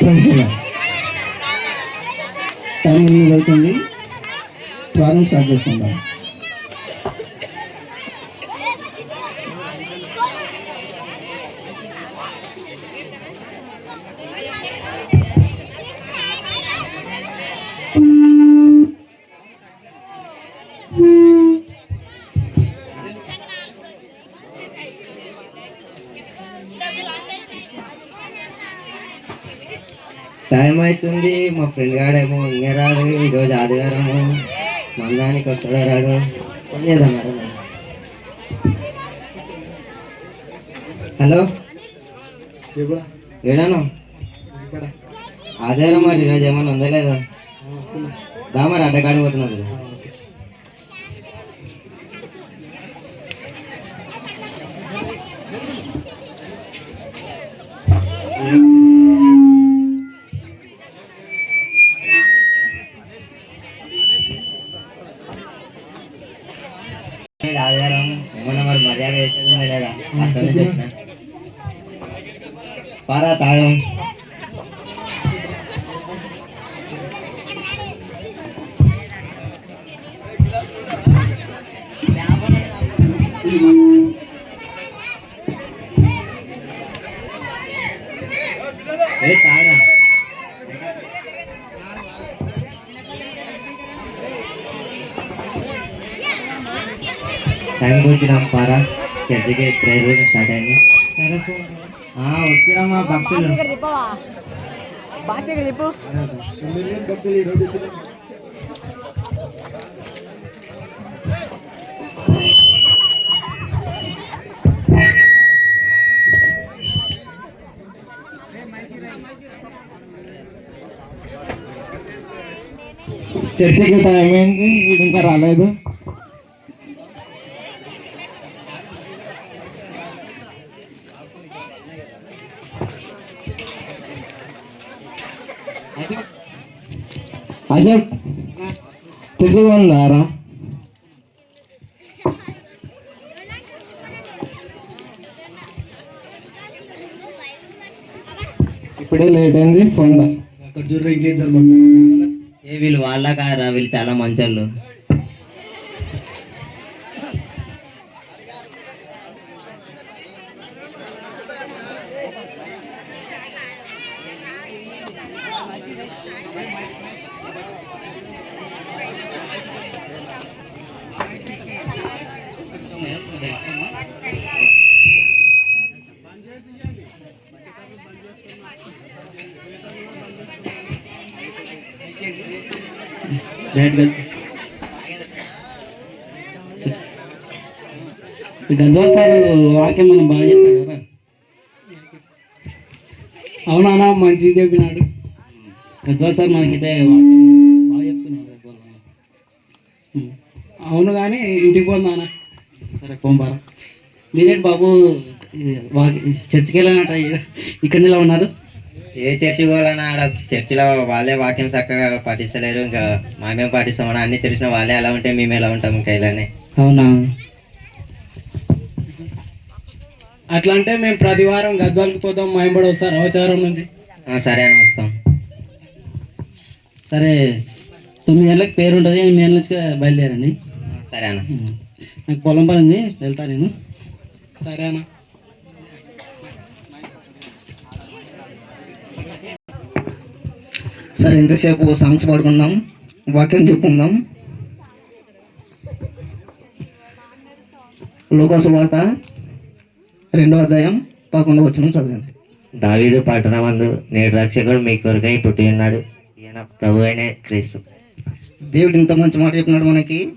ప్రజల టైం ఎనిమిది అవుతుంది. ప్రారంభం స్టార్ట్ చేసుకుందాం ఫ్రెండ్ గాడేమో ఇంకే రాడు ఈరోజు ఆదివారము. మందానికి వస్తాడో రాడు మేడం. హలో? ఏడాను? ఆదివారం మరి ఈరోజు ఏమన్నా ఉందా లేదా? దా మరి అడ్డగాడి టైంకి వచ్చినాం పారా. చర్చికి ప్రేయర్ స్టార్ట్ అయింది. ఆ, వచ్చినామా భక్తులు. ఇక్కడ తిప్పవా చర్చకి టైం అయింది వీడు ఇంకా రాలేదు. అశోక్ తెలిసి ఉందారా ఇప్పుడే లేట్ అయింది ఫోన్ అక్కడ చూడరా ఇంకేంటారు ఏ వీళ్ళు వాళ్ళ కారా వీళ్ళు చాలా మంచోళ్ళు. గద్వాల్ సార్ వాక్యం మనం బాగా చెప్తారు కదా? అవునా మంచిగా చెప్పినాడు. గద్వాల్ సార్ మనకైతే వాక్యం. బాగా చెప్తున్నాడు గద్వాల్ అవును కానీ ఇంటికి పోదానా సరే పోంబారా నేనేటి బాబు వాకి చర్చికి వెళ్ళానట ఇక్కడ ఇలా ఉన్నారు ఏ చర్చి పోవాలన్నా ఆడ చర్చిలో వాళ్ళే వాక్యం చక్కగా పాటిస్తలేరు. ఇంకా మేమేం పాటిస్తామని అన్ని తెలిసిన వాళ్ళే ఎలా ఉంటే మేము ఎలా ఉంటాం ఇంకా ఇలానే. అవునా? అట్లా అంటే మేము ప్రతి వారం గద్వాలకి పోతాం మైంబడి వస్తారు అవచారం నుంచి. ఆ, సరే అని వస్తాం. సరే తొమ్మిది గంటలకు పేరు ఉంటుంది ఎనిమిది గంటల నుంచి బయలుదేరండి. సరే అన్న. నాకు పొలం పని ఉంది వెళ్తా నేను. సరే అన్న. సరే ఇంతసేపు సాంగ్స్ పాడుకుందాం. వాక్యం చెప్పుకుందాం. లోకాసు వార్త రెండవ అధ్యాయం పదకొండవ వచ్చిన చదవండి. దావీదు పట్టణమందు నేడు రక్షకుడు మీ కొరకై పుట్టి ఉన్నాడు. ఈయన ప్రభు అయిన క్రీస్తు. దేవుడు ఇంత మంచి మాట చెప్పినాడు మనకి.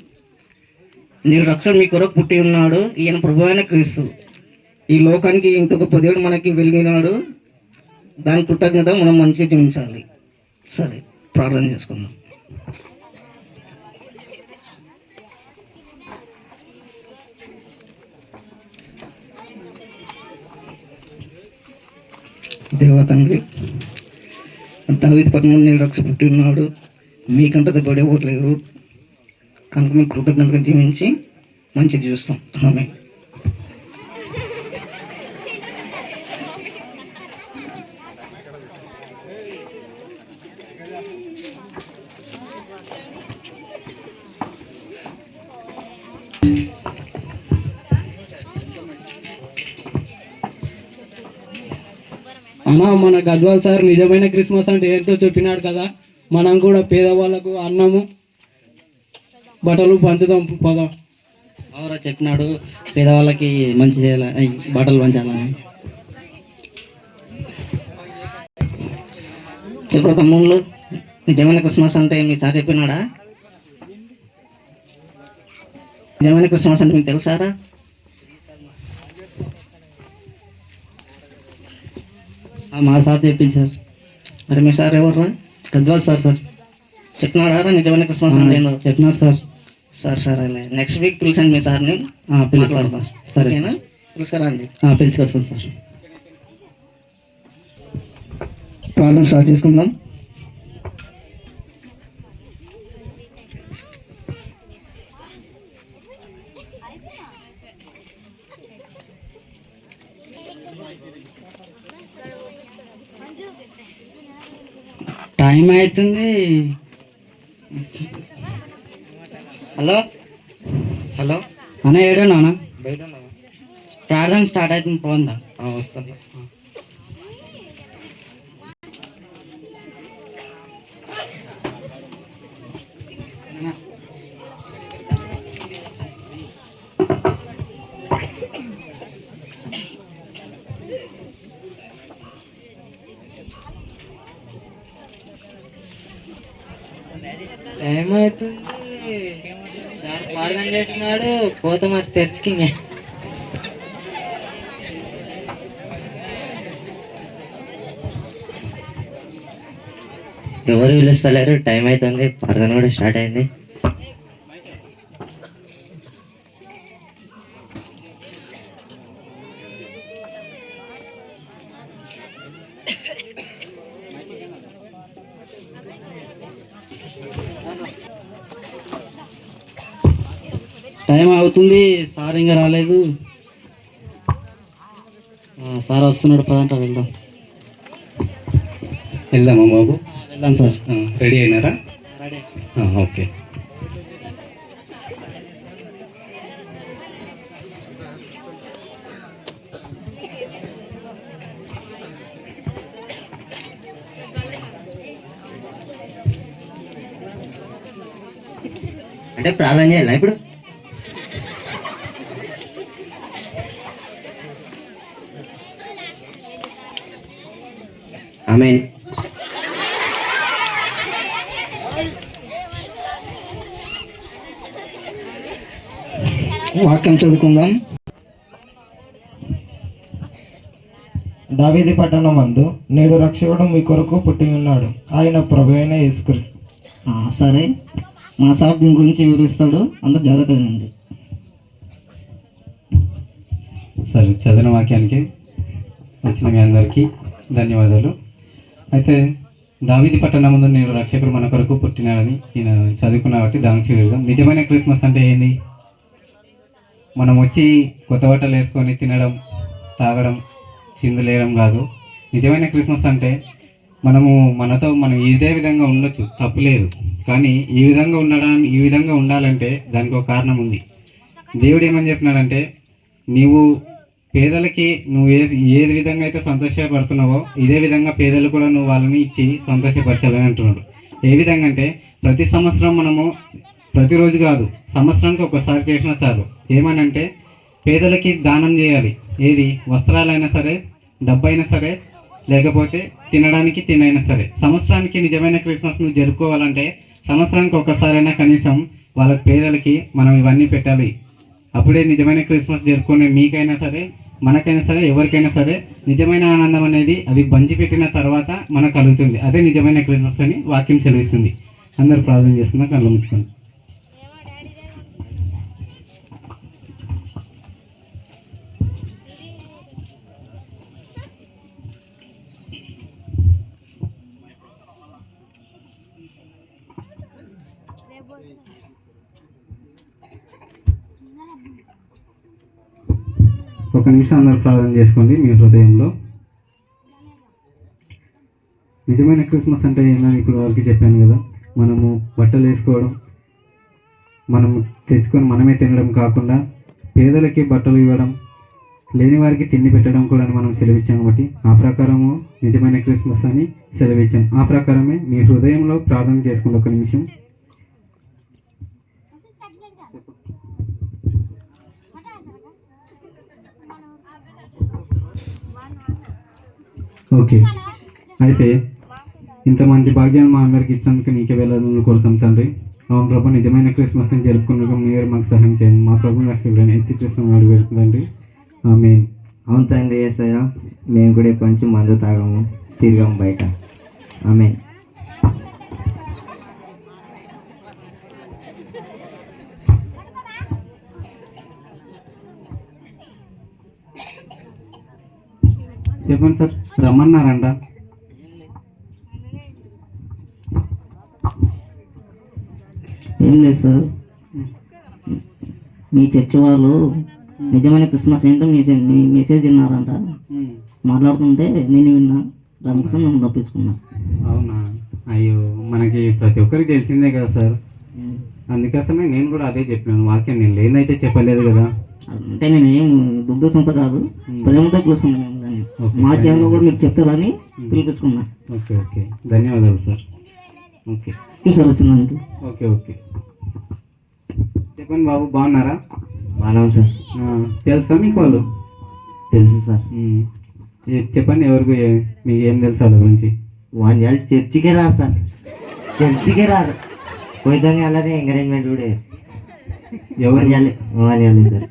నేను రక్షణ మీ కొరకు పుట్టి ఉన్నాడు. ఈయన ప్రభు అయిన క్రీస్తు. ఈ లోకానికి ఇంత గొప్ప దేవుడు మనకి వెలిగినాడు. దాని కృతజ్ఞత మనం మంచిగా జీవించాలి. సరే ప్రార్థన చేసుకుందాం. దేవా తండ్రి దావిది పట్టణంలో నేను రక్ష పుట్టి ఉన్నాడు. మీకంటే దగ్గర ఓట్లేరు కనుక మీకు కృతజ్ఞతగా జీవించి మంచిది చూస్తాం ఆమె అన్నా మన గద్వాల్ సార్ నిజమైన క్రిస్మస్ అంటే ఏంటో చెప్పినాడు కదా. మనం కూడా పేదవాళ్ళకు అన్నము. బట్టలు పంచుదాం పద. అవురా చెప్పినాడు పేదవాళ్ళకి మంచి చేయాలి బట్టలు పంచాలని చెప్పు తమ్ముళ్ళు నిజమైన క్రిస్మస్ అంటే మీ సార్ చెప్పినాడా? నిజమైన క్రిస్మస్ అంటే మీకు తెలుసారా? మా సార్ చెప్పించారు. మరి మీ సార్ ఎవర్రా గద్వాల్ సార్ సార్. చెప్పినాడా నిజమైన క్రిస్మస్ అంటే చెప్పినారు sir. Sir sir next week పిలిచండి మీ సార్ని. ఆ, పిలుస్తాను సార్. సరే ఓకేనా? సార్. పిలుచుకురండి ఆ, పిలుచుకొస్తాను సార్. ప్రాబ్లం స్టార్ట్ చేసుకుందాం. టైం అవుతుంది హలో? హలో? అన్న ఏడు నాన్న బయట ప్రార్థన స్టార్ట్ అవుతుంది పోందా? వస్తాను. ఏమవుతుంది సార్ చేస్తున్నాడు పోతే మరి చర్చికి. ఇంకే. ఎవరు పిలుస్తలేరు? టైం అవుతుంది ప్రార్థన కూడా స్టార్ట్ అయింది. టైం అవుతుంది. సార్ ఇంకా రాలేదు. సార్ వస్తున్నాడు. పదంట వెళ్దాం. వెళ్దామా బాబు? వెళ్దాం సార్. రెడీ అయినారా? ఓకే. అంటే ప్రార్థన చేయాలా ఇప్పుడు ఆమె వాక్యం చదువుకుందాం. దావీది పట్టణమందు నేడు రక్షకుడు మీ కొరకు పుట్టి ఉన్నాడు. ఆయన ప్రభు అయిన యేసుక్రీస్తు. ఆ, సరే. మా సార్ దీని గురించి వివరిస్తాడు. అందరూ జాగ్రత్తగా వినండి సరే చదివిన వాక్యానికి వచ్చిన మీ అందరికీ ధన్యవాదాలు. అయితే దావిది పట్టణం ముందు నేను రక్షకుడు మన కొరకు పుట్టినాడని ఈయన చదువుకున్నా కాబట్టి దానికి వెళ్దాం నిజమైన క్రిస్మస్ అంటే ఏంది? మనం వచ్చి కొత్త బట్టలు వేసుకొని తినడం తాగడం చిందులేయడం కాదు. నిజమైన క్రిస్మస్ అంటే మనము మనతో మనం ఇదే విధంగా ఉండొచ్చు తప్పులేదు కానీ ఈ విధంగా ఉండడానికి ఈ విధంగా ఉండాలంటే దానికి ఒక కారణం ఉంది. దేవుడు ఏమని చెప్పినాడంటే నీవు పేదలకి నువ్వు ఏ ఏ విధంగా అయితే సంతోషపడుతున్నావో ఇదే విధంగా పేదలు కూడా నువ్వు వాళ్ళని ఇచ్చి సంతోషపరచాలని అంటున్నాడు. ఏ విధంగా అంటే ప్రతి సంవత్సరం మనము ప్రతిరోజు కాదు సంవత్సరానికి ఒకసారి చేసిన చాలు. ఏమనంటే పేదలకి దానం చేయాలి. ఏది? వస్త్రాలైనా సరే డబ్బైనా సరే లేకపోతే తినడానికి తినైనా సరే. సంవత్సరానికి నిజమైన క్రిస్మస్ను జరుపుకోవాలంటే సంవత్సరానికి ఒక్కసారైనా కనీసం వాళ్ళ పేదలకి మనం ఇవన్నీ పెట్టాలి. అప్పుడే నిజమైన క్రిస్మస్ జరుపుకునే మీకైనా సరే మనకైనా సరే ఎవరికైనా సరే నిజమైన ఆనందం అనేది అది బంచి పెట్టిన తర్వాత మనకు కలుగుతుంది. అదే నిజమైన క్రిస్మస్ అని వాక్యం సెలవిస్తుంది. అందరూ ప్రార్థన చేస్తున్నా కళ్ళు నిమిషం ప్రార్థన చేసుకోండి మీ హృదయంలో. నిజమైన క్రిస్మస్ అంటే ఏందని ఇప్పుడు వరకు చెప్పాను కదా. మనము బట్టలు వేసుకోవడం మనం తెచ్చుకొని మనమే తినడం కాకుండా పేదలకి బట్టలు ఇవ్వడం లేని వారికి తిండి పెట్టడం కూడా మనం సెలవిచ్చాం కాబట్టి ఆ ప్రకారము నిజమైన క్రిస్మస్ అని సెలవిచ్చాం. ఆ ప్రకారమే మీ హృదయంలో ప్రార్థన చేసుకోండి ఒక నిమిషం. ఓకే. అయితే ఇంత మంచి భాగ్యాన్ని మా అందరికి ఇస్తాను నీకే వెళ్ళాలని కోరుతాం తండ్రి. అవును ప్రభు నిజమైన క్రిస్మస్ని జరుపుకున్నాక మీరు మాకు సహాయం చేయండి. మా ప్రభు నాకు ఎస్సీ కృష్ణ అడుగు పెడుతుందండి ఆమె అవును తండ్రి ఏసయ్య మేము కూడా కొంచెం మందు తాగము తిరిగాము బయట. ఆమె చెప్పండి సార్. రమ్మన్నారంట. ఏం లేదు సార్. మీ చర్చి వాళ్ళు నిజమైన క్రిస్మస్ ఏంటో మీ మీ మెసేజ్ విన్నారంట. మాట్లాడుతుంటే నేను విన్నా. దానికోసం మేము తప్పించుకున్నా అవునా? అయ్యో మనకి ప్రతి ఒక్కరికి తెలిసిందే కదా సార్. అందుకోసమే నేను కూడా అదే చెప్పినాను వాక్యం నేను లేనైతే చెప్పలేదు కదా. అంటే నేను ఏం సొంత కాదు. ప్రేమతో పిలుచుకున్నాను మా ఛానల్ కూడా మీరు చెప్తారని పిలిపించుకున్నా ఓకే ఓకే. ధన్యవాదాలు సార్. ఓకే. సార్ వచ్చిందానికి ఓకే ఓకే. చెప్పండి బాబు బాగున్నారా? బాగున్నాం సార్. తెలుసా మీకు వాళ్ళు? తెలుసు సార్. చెప్పండి ఎవరికి మీకు ఏం తెలుసు వాళ్ళ గురించి? ఇయర్ చర్చికే రారు సార్. చర్చికే రారు. పోయితే అలానే ఎంకరేజ్మెంట్ కూడా ఎవరు? Year sir.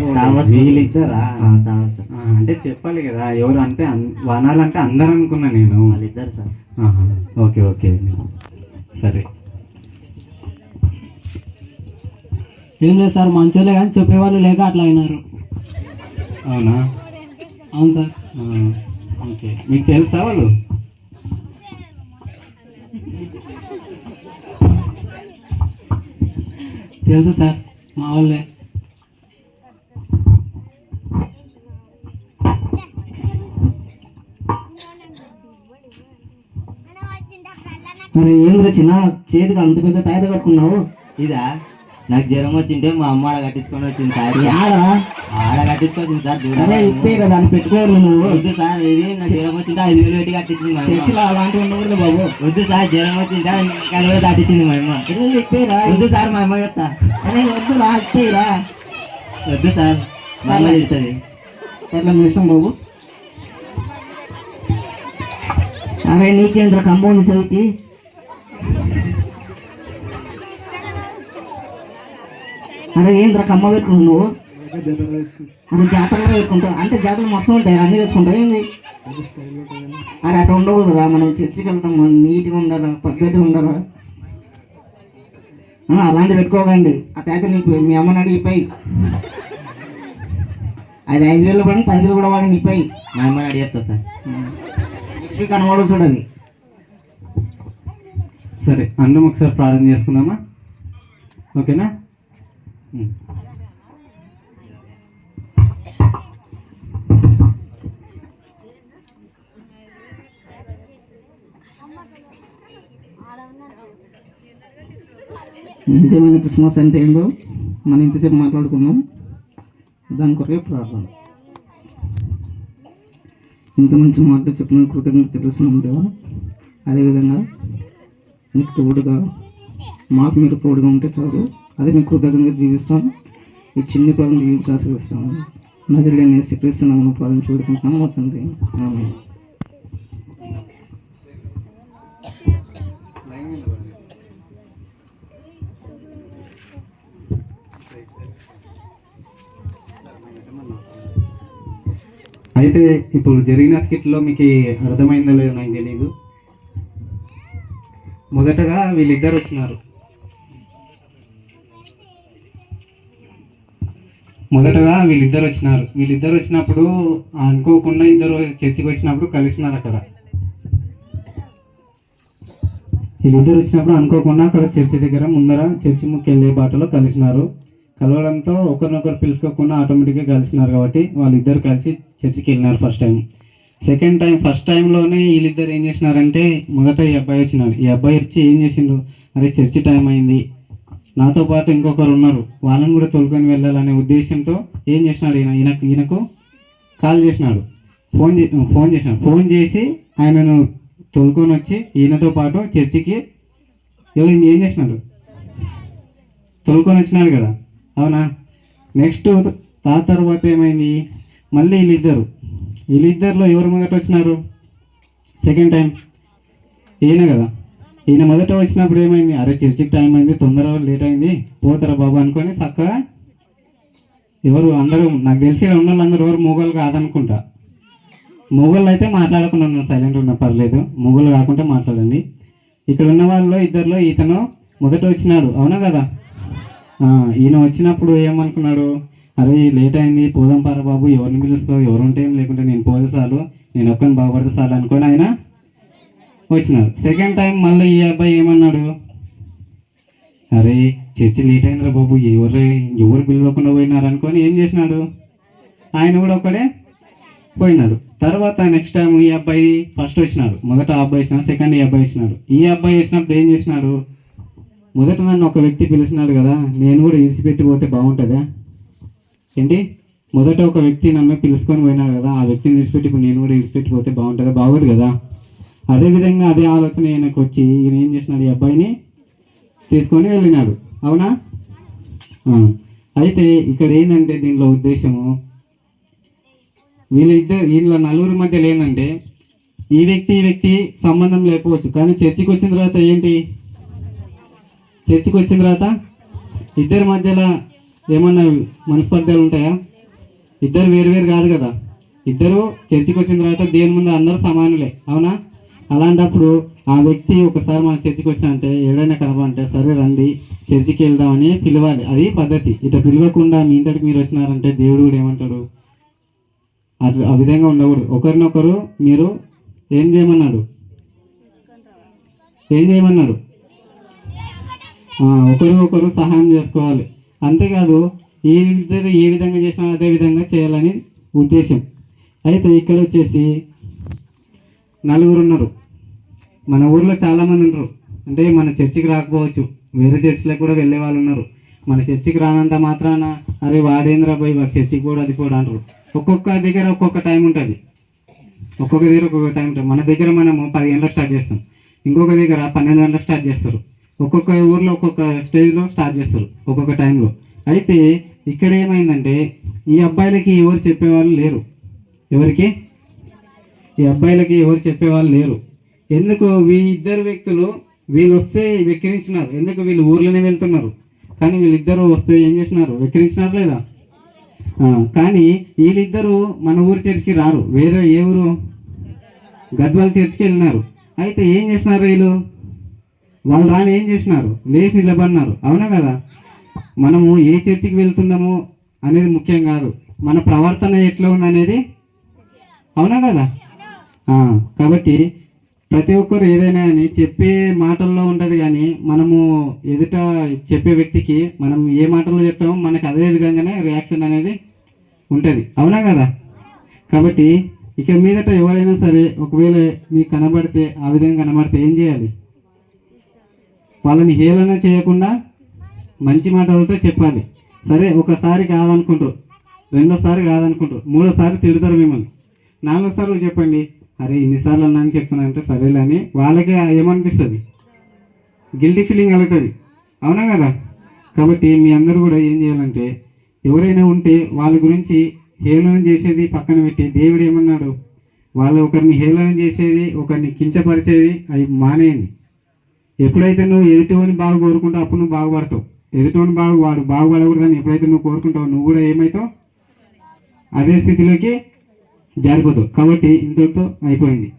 వీళ్ళిద్దరా? అంటే చెప్పాలి కదా ఎవరు అంటే వనాలంటే అందరు అనుకున్నా నేను. వాళ్ళిద్దరు సార్. Okay okay. సరే. ఏం లేదు సార్ మంచోళ్ళే కానీ చెప్పేవాళ్ళు లేక అట్లా అయినారు. అవునా? అవును సార్. ఆ, ఓకే. మీకు తెలుసా వాళ్ళు? తెలుసు సార్ మా వాళ్ళే. మరి ఏం చిన్న చేతికి అంత పెద్ద టైర్ కట్టుకున్నావు? ఇదా? నాకు జ్వరం వచ్చింటే మా అమ్మ ఆడ కట్టించుకొని వచ్చింది సార్. ఆడా? ఆడ కట్టించుకొచ్చింది సార్ ఇప్పే కదా దాన్ని పెట్టుకోవాలి నువ్వు. వద్దు సార్ ఇది నాకు జ్వరం వచ్చింటే ఐదు వేలు పెట్టి కట్టించింది మా చర్చిలో అలాంటివి ఉండకూడదు బాబు. వద్దు సార్ జ్వరం వచ్చింటే కలవే దాటించింది మా అమ్మ. ఇప్పేరా వద్దు సార్ మా అమ్మ చెప్తా. అరే వద్దు రా ఇప్పేరా వద్దు సార్ మా అమ్మ తిడుతుంది మిష్టం బాబు. అరే నీకేంద్ర కంపౌండ్ చదివి అరే ఏంద్ర కమ్మ పెట్టుకున్నావు నువ్వు అరే జాతరలో పెట్టుకుంటావు అంటే జాతరలు మొత్తం ఉంటాయి అన్నీ తెచ్చుకుంటావు ఏంది? అరే అట్లా ఉండకూడదు రా మనం చర్చికి వెళ్తాం నీట్గా ఉండాలా పద్ధతిగా ఉండాలా? ఆ, అలాంటివి పెట్టుకోకండి. ఆ తాత నీకు మీ అమ్మని అడిగిపోయి అది ఐదు వేలు పడి పది వేలు కూడా వాడి నీపై మా అమ్మని అడిగి చెప్తా సార్. నెక్స్ట్ వీక్ అనవాడు చూడాలి. సరే అందరం ఒకసారి ప్రార్థన చేసుకుందామా? ఓకేనా. నిజమైన క్రిస్మస్ అంటే ఏందో మనం ఇంతసేపు మాట్లాడుకుందాం. దాని కొరకే ప్రార్థన. ఇంత మంచి మాటలు చెప్పిన కృతజ్ఞత తెలుస్తున్నాం దేవా అదేవిధంగా నీకు తోడుగా మాకు మీరు తోడుగా ఉంటే చాలు. అది మీకు కృతజ్ఞతగా జీవిస్తాం ఈ చిన్ని ప్రాణం జీవించి ఆశ్రయిస్తాము నజరుడైన శ్రీకృష్ణ ప్రాణం చూడుకుంటాం మా తండ్రి. అయితే ఇప్పుడు జరిగిన స్కిట్లో మీకు అర్థమైందో లేదో నాకు తెలియదు మొదటగా వీళ్ళిద్దరు వచ్చినారు. మొదటగా వీళ్ళిద్దరు వచ్చినారు. వీళ్ళిద్దరు వచ్చినప్పుడు అనుకోకుండా ఇద్దరు చర్చికి వచ్చినప్పుడు కలిసినారు అక్కడ. వీళ్ళిద్దరు వచ్చినప్పుడు అనుకోకుండా అక్కడ చర్చి దగ్గర ముందర చర్చి ముక్కు వెళ్ళే బాటలో కలిసినారు కలవడంతో ఒకరినొకరు పిలుచుకోకుండా ఆటోమేటిక్గా కలిసినారు కాబట్టి వాళ్ళిద్దరు కలిసి చర్చికి వెళ్ళినారు first time. Second time first టైంలోనే వీళ్ళిద్దరు ఏం చేసినారంటే మొదట ఈ అబ్బాయి వచ్చినాడు. ఈ అబ్బాయి వచ్చి ఏం చేసిండు? అరే చర్చి టైం అయింది. నాతో పాటు ఇంకొకరు ఉన్నారు. వాళ్ళని కూడా తోలుకొని వెళ్ళాలనే ఉద్దేశంతో ఏం చేసినాడు ఈయన? ఈయనకు ఈయనకు కాల్ చేసినాడు. ఫోన్ చే ఫోన్ చేసినాడు ఫోన్ చేసి ఆయనను తోలుకొని వచ్చి ఈయనతో పాటు చర్చికి ఏం చేసినాడు? తోలుకొని వచ్చినాడు కదా. అవునా? నెక్స్ట్ ఆ తర్వాత ఏమైంది? మళ్ళీ వీళ్ళిద్దరు. వీళ్ళిద్దరిలో ఎవరు మొదట వచ్చినారు? సెకండ్ టైం ఈయన కదా. ఈయన మొదట వచ్చినప్పుడు ఏమైంది? అరే చర్చికి టైం అయింది తొందరగా లేట్ అయింది పోతారా బాబు అనుకొని చక్కగా ఎవరు అందరూ నాకు తెలిసి ఈడ ఉన్న వాళ్ళందరూ ఎవరు మొగలు కాదనుకుంటా. మొగలు అయితే మాట్లాడకుండా సైలెంట్ ఉన్న పర్లేదు. మొగలు కాకుండా మాట్లాడండి. ఇక్కడ ఉన్న వాళ్ళలో ఇద్దరిలో ఈతను మొదట వచ్చినాడు. అవునా కదా? ఈయన వచ్చినప్పుడు ఏమనుకున్నాడు? అరే లేట్ అయింది పోదాం పారా బాబు ఎవరిని పిలుస్తావు? ఎవరు ఉంటే ఏం లేకుంటే నేను పోతే చాలు నేను ఒక్కని బాగుపడితే చాలు అనుకొని ఆయన వచ్చినాడు సెకండ్ టైం మళ్ళీ ఈ అబ్బాయి ఏమన్నాడు? అరే చర్చి లేట్ అయిందిరా బాబు ఎవరు ఎవరు పిలవకుండా పోయినారు అనుకొని ఏం చేసినాడు? ఆయన కూడా ఒక్కడే పోయినాడు. తర్వాత నెక్స్ట్ టైం ఈ అబ్బాయి ఫస్ట్ వచ్చినాడు. మొదట ఆ అబ్బాయి వచ్చినాడు సెకండ్ ఈ అబ్బాయి వచ్చినాడు. ఈ అబ్బాయి వచ్చినప్పుడు ఏం చేసినాడు? మొదట నన్ను ఒక వ్యక్తి పిలిచినాడు కదా నేను కూడా విడిచిపెట్టి పోతే బాగుంటుందా? ఏంటి? మొదట ఒక వ్యక్తి నన్ను పిలుచుకొని పోయినాడు కదా ఆ వ్యక్తిని విడిచిపెట్టి ఇప్పుడు నేను కూడా విడిచిపెట్టి పోతే బాగుంటుందా? బాగోదు కదా. అదే విధంగా అదే ఆలోచన ఈయనకు వచ్చి ఈయన ఏం చేసినాడు ఈ అబ్బాయిని తీసుకొని వెళ్ళినాడు. అవునా? అయితే ఇక్కడ ఏంటంటే దీనిలో ఉద్దేశము? వీళ్ళిద్దరు వీళ్ళ నలుగురి మధ్యలో ఏంటంటే ఈ వ్యక్తి ఈ వ్యక్తి సంబంధం లేకపోవచ్చు. కానీ చర్చికి వచ్చిన తర్వాత ఏంటి? చర్చికి వచ్చిన తర్వాత ఇద్దరి మధ్యలో ఏమన్నా మనస్పర్ధలు ఉంటాయా? ఇద్దరు వేరు వేరు కాదు కదా. ఇద్దరు చర్చికి వచ్చిన తర్వాత దేని ముందు అందరూ సమానులే. అవునా? అలాంటప్పుడు ఆ వ్యక్తి ఒకసారి మన చర్చికి వచ్చినంటే ఎవడైనా కనపంటే సరే రండి చర్చికి వెళ్దామని పిలవాలి. అది పద్ధతి. ఇట్లా పిలవకుండా మీ ఇంతటికి మీరు వచ్చినారంటే దేవుడు కూడా ఏమంటాడు? అది ఆ విధంగా ఉండకూడదు. ఒకరినొకరు మీరు ఏం చేయమన్నాడు? ఏం చేయమన్నాడు? ఒకరికొకరు సహాయం చేసుకోవాలి. అంతేకాదు ఏ ఇద్దరు ఏ విధంగా చేసినా అదే విధంగా చేయాలని ఉద్దేశం. అయితే ఇక్కడ వచ్చేసి నలుగురు ఉన్నారు మన ఊర్లో చాలామంది ఉన్నారు. అంటే మన చర్చికి రాకపోవచ్చు. వేరే చర్చిలకు కూడా వెళ్ళే వాళ్ళు ఉన్నారు. మన చర్చికి రానంత మాత్రాన అరే వాడేంద్రా పోయి వాడు చర్చికి కూడా అది కూడా అంటారు. ఒక్కొక్క దగ్గర ఒక్కొక్క టైం ఉంటుంది. ఒక్కొక్క దగ్గర ఒక్కొక్క టైం ఉంటుంది. మన దగ్గర మనము పది గంటలకు స్టార్ట్ చేస్తాం. ఇంకొక దగ్గర పన్నెండు గంటలకు స్టార్ట్ చేస్తారు. ఒక్కొక్క ఊర్లో ఒక్కొక్క స్టేజ్లో స్టార్ట్ చేస్తారు. ఒక్కొక్క టైంలో అయితే ఇక్కడ ఏమైందంటే ఈ అబ్బాయిలకి ఎవరు చెప్పేవాళ్ళు లేరు. ఎవరికి? ఈ అబ్బాయిలకి ఎవరు చెప్పేవాళ్ళు లేరు. ఎందుకు వీ ఇద్దరు వ్యక్తులు వీళ్ళు వస్తే వెక్కిరించినారు. ఎందుకు వీళ్ళు ఊర్లోనే వెళ్తున్నారు? కానీ వీళ్ళిద్దరూ వస్తే ఏం చేసినారు? వెక్కిరించినారు లేదా? కానీ వీళ్ళిద్దరూ మన ఊరు చర్చికి రారు. వేరే ఏ ఊరు? గద్వాల చర్చికి వెళ్ళినారు. అయితే ఏం చేసినారు వీళ్ళు? వాళ్ళు రాని ఏం చేసినారు? లేచి నిలబడినారు. అవునా కదా? మనము ఏ చర్చికి వెళ్తున్నాము అనేది ముఖ్యం కాదు. మన ప్రవర్తన ఎట్లా ఉందనేది? అవునా కదా? కాబట్టి ప్రతి ఒక్కరు ఏదైనా అని చెప్పే మాటల్లో ఉంటుంది కానీ మనము ఎదుట చెప్పే వ్యక్తికి మనం ఏ మాటల్లో చెప్తామో మనకు అదే విధంగానే రియాక్షన్ అనేది ఉంటుంది. అవునా కదా? కాబట్టి ఇక మీదట ఎవరైనా సరే ఒకవేళ మీకు కనబడితే ఆ విధంగా కనబడితే ఏం చేయాలి? వాళ్ళని హేళన చేయకుండా మంచి మాటలతో చెప్పాలి. సరే ఒకసారి కాదనుకుంటారు రెండోసారి కాదనుకుంటారు మూడోసారి తిడతారు మిమ్మల్ని. నాలుగోసారి చెప్పండి. అరే ఇన్నిసార్లు అన్నాను చెప్తున్నానంటే సరేలే అని వాళ్ళకి ఏమనిపిస్తుంది? గిల్టీ ఫీలింగ్ కలుగుతుంది అవునా కదా? కాబట్టి మీ అందరూ కూడా ఏం చేయాలంటే ఎవరైనా ఉంటే వాళ్ళ గురించి హేళన చేసేది పక్కన పెట్టి దేవుడు ఏమన్నాడు? వాళ్ళు ఒకరిని హేళన చేసేది ఒకరిని కించపరిచేది అవి మానేయండి. ఎప్పుడైతే నువ్వు ఎదుటివని బాగా కోరుకుంటావు అప్పుడు నువ్వు బాగుపడతావు. ఎదుటివని బాగు వాడు బాగుపడకూడదని ఎప్పుడైతే నువ్వు కోరుకుంటావు నువ్వు కూడా ఏమవుతావు? అదే స్థితిలోకి జారిపోతావు కాబట్టి ఇంతటితో అయిపోయింది.